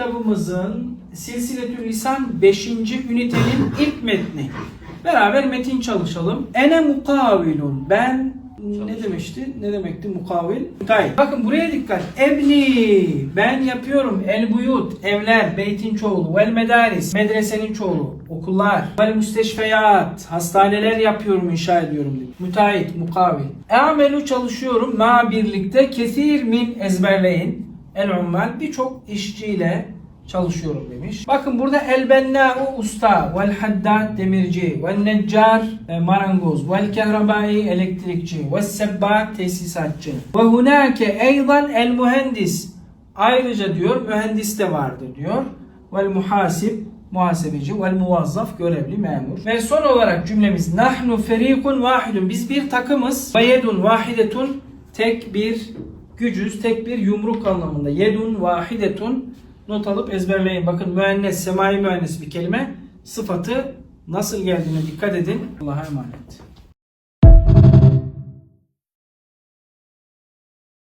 kitabımızın Silsiletül Lisan 5. ünitenin ilk metni. Beraber metin çalışalım. Ene mukavilun. Ben ne demişti? Ne demekti mukavil? Müteahhit. Bakın buraya dikkat. Ebni. Ben yapıyorum. El buyut. Evler. Beytin çoğulu. Vel medaris. Medresenin çoğulu. Okullar. Vel müsteşfeyat. Hastaneler yapıyorum, inşa ediyorum. dedi. Müteahhit. Mukavil. E'amelu çalışıyorum. Ma birlikte. Kesir min ezberleyin. El ummal. Birçok işçiyle çalışıyorum demiş. Bakın burada el benna'u usta, vel haddad demirci, vel neccar e, marangoz, vel kehrabai elektrikçi, vel sebbak tesisatçı. Ve hunake eydan el mühendis. Ayrıca diyor mühendis de vardır diyor. Vel muhasib muhasebeci vel muvazzaf görevli memur. Ve son olarak cümlemiz nahnu ferikun vahidun. Biz bir takımız. Ve yedun vahidetun tek bir gücüz, tek bir yumruk anlamında. Yedun vahidetun not alıp ezberleyin. Bakın müennes, semai müennes bir kelime. Sıfatı nasıl geldiğine dikkat edin. Allah'a emanet.